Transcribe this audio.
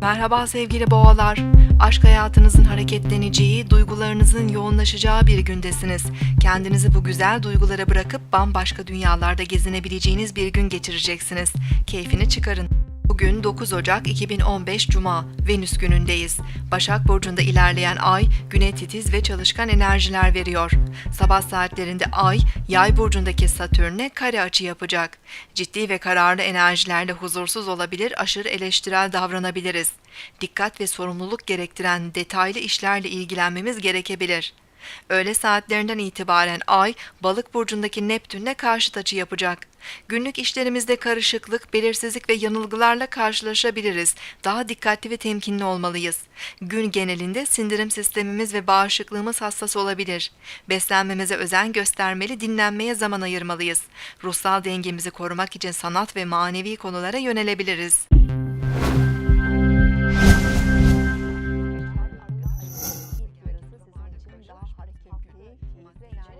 Merhaba sevgili boğalar. Aşk hayatınızın hareketleneceği, duygularınızın yoğunlaşacağı bir gündesiniz. Kendinizi bu güzel duygulara bırakıp bambaşka dünyalarda gezinebileceğiniz bir gün geçireceksiniz. Keyfini çıkarın. Bugün 9 Ocak 2015 Cuma, Venüs günündeyiz. Başak Burcu'nda ilerleyen ay, güne titiz ve çalışkan enerjiler veriyor. Sabah saatlerinde ay, yay burcundaki Satürn'e kare açı yapacak. Ciddi ve kararlı enerjilerle huzursuz olabilir, aşırı eleştirel davranabiliriz. Dikkat ve sorumluluk gerektiren detaylı işlerle ilgilenmemiz gerekebilir. Öğle saatlerinden itibaren Ay, Balık burcundaki Neptün'le karşıt açı yapacak. Günlük işlerimizde karışıklık, belirsizlik ve yanılgılarla karşılaşabiliriz. Daha dikkatli ve temkinli olmalıyız. Gün genelinde sindirim sistemimiz ve bağışıklığımız hassas olabilir. Beslenmemize özen göstermeli, dinlenmeye zaman ayırmalıyız. Ruhsal dengemizi korumak için sanat ve manevi konulara yönelebiliriz.